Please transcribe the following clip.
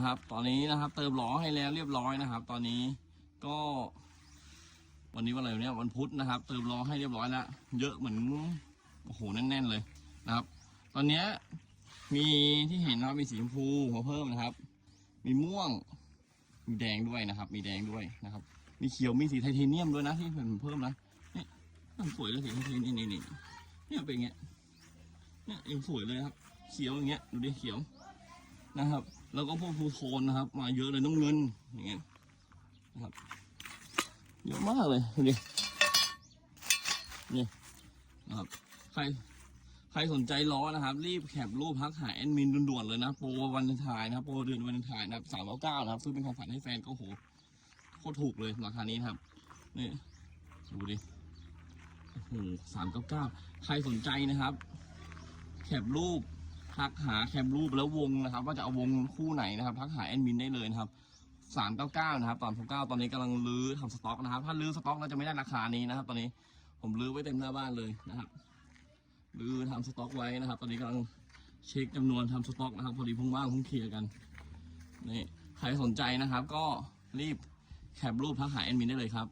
นะครับ ตอนนี้นะครับ เติมล้อให้แล้วเรียบร้อยนะครับ ตอนนี้ก็ วันนี้วันอะไรเนี่ยวันพุธนะครับ เติมล้อให้เรียบร้อยแล้วเยอะเหมือนโอ้โหแน่น ๆเลยนะครับ ตอนนี้มีที่เห็นนะครับมีสีชมพูมาเพิ่มนะครับ มีม่วง มีแดงด้วยนะครับ มีแดงด้วยนะครับ มีเขียวมีสีไทเทเนียมด้วยนะที่ผมเพิ่มนะนี่สวยเลยสีไทเทเนียมนี่นี่นี่เนี่ยเป็นอย่างเงี้ยเนี่ยยังสวยเลยครับ เขียวอย่างเงี้ยดูดิเขียว นะครับ แล้วก็พวกฟูโทนนะครับ มาเยอะเลยน้ำเงินอย่างเงี้ยนะครับเยอะมากเลยดูดินี่นะครับใครใครสนใจล้อนะครับ รีบแคปรูปพักหาแอดมินด่วนๆเลยนะโปรวันเลนไทายนะครับโปรเดือนวันเลนไทายนะครับสามร้อยเก้านะครับซื้อเป็นของขวัญให้แฟนก็โหโคตรถูกเลยราคานี้นะครับนี่ดูดิโอ้โหสามเก้าเก้าใครสนใจนะครับ แคปรูป ทักหาแคปรูปแล้ววงนะครับ ว่าจะเอาวงคู่ไหนนะครับ ทักหาแอดมินได้เลยนะครับสามเก้าเก้านะครับตอนผมเก้าตอนนี้กำลังรื้อทำสต็อกนะครับ ถ้ารื้อสต็อกแล้วจะไม่ได้ราคานี้นะครับ ตอนนี้ผมรื้อไว้เต็มหน้าบ้านเลยนะครับรือทำสต็อกไว้นะครับ ตอนนี้กำลังเช็คจำนวนทำสต็อกนะครับ พอดีพุ่งว่างพุ่งเคลียร์กันนี่ใครสนใจนะครับ ก็รีบแคปรูปทักหาแอดมินได้เลยครับ